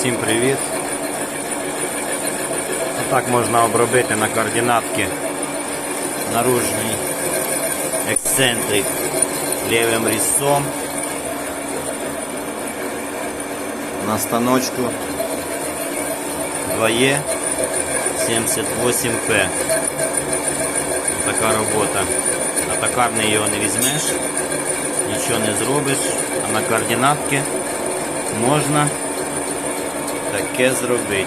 Всім привіт! Отак можна обробити на координатки наружний ексцентрик лівим різцом на станочку 2Е 78P. Така робота. На токарний його не візьмеш, нічого не зробиш, а на координатки можна Таке зробити.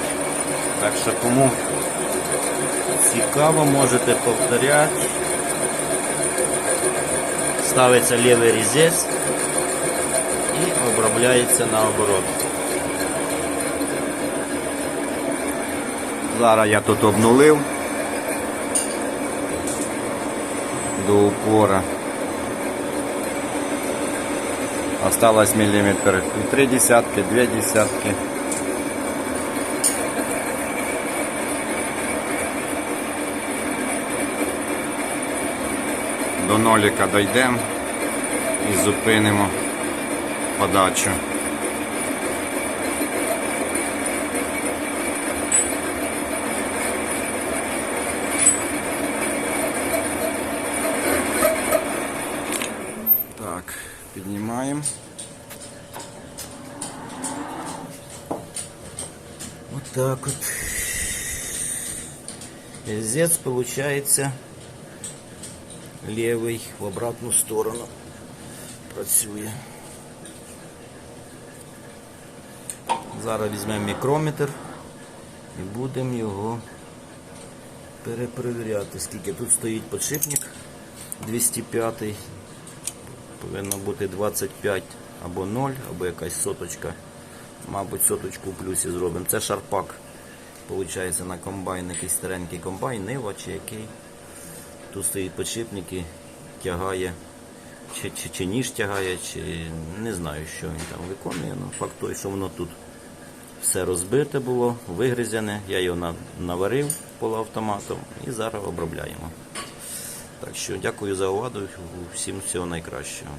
Так що кому цікаво, можете повторяти. Ставиться лівий різець і обробляється наоборот. Зараз я тут обнулив до упора. Осталось миллиметр. Три десятки, две десятки. До ноліка дійдемо і зупинимо подачу. Так, піднімаємо. Вот так вот. Резец левий в обратну сторону працює. Зараз візьмемо мікрометр і будемо його перепровіряти, скільки тут стоїть подшипник 205 повинно бути 25 або 0, або якась соточка. Мабуть, соточку в плюсі зробимо. Це шарпак. Получається на комбайн, якийсь старенький комбайн, нива чи який. Тут стоїть подшипник і тягає, чи, чи, чи ніж тягає, чи не знаю, що він там виконує. Ну, факт той, що воно тут все розбите було, вигризяне. Я його на- наварив полуавтоматом і зараз обробляємо. Так що дякую за увагу, всім всього найкращого.